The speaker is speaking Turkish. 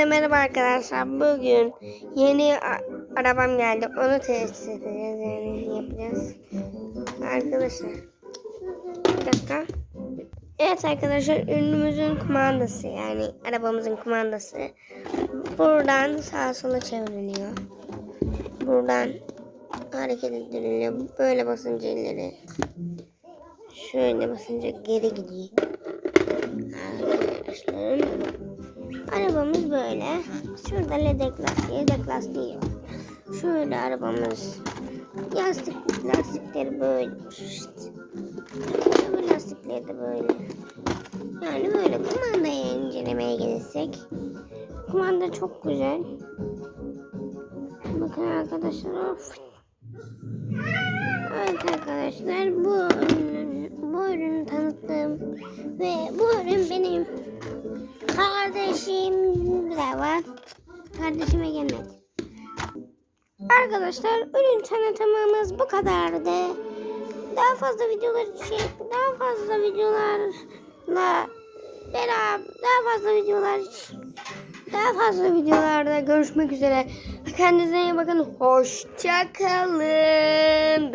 Hepinize merhaba arkadaşlar. Bugün yeni arabam geldi. Onu test edeceğiz. Yani yapacağız. Arkadaşlar. Bir dakika. Evet arkadaşlar ürünümüzün kumandası yani arabamızın kumandası. Buradan sağa sola çevriliyor. Buradan hareket ediliyor. Böyle basınca ileri. Şöyle basınca geri gidiyor. Arkadaşlar. Arabamız böyle. Şurada ledek yedek lastiği var. Şöyle arabamız. Yastık, lastikleri böyle. İşte. Öbür lastikleri de böyle. Yani böyle kumandayı incelemeye gelirsek. Kumanda çok güzel. Bakın arkadaşlar. Of. Evet arkadaşlar bu ürünü, bu ürünü tanıttım. Ve bu ürün Kardeşim de var. Kardeşime gelmedi. Arkadaşlar ürün tanıtımımız bu kadardı. Daha fazla videolar için, daha fazla videolarla beraber, daha fazla videolar daha fazla videolarda görüşmek üzere. Kendinize iyi bakın. Hoşça kalın.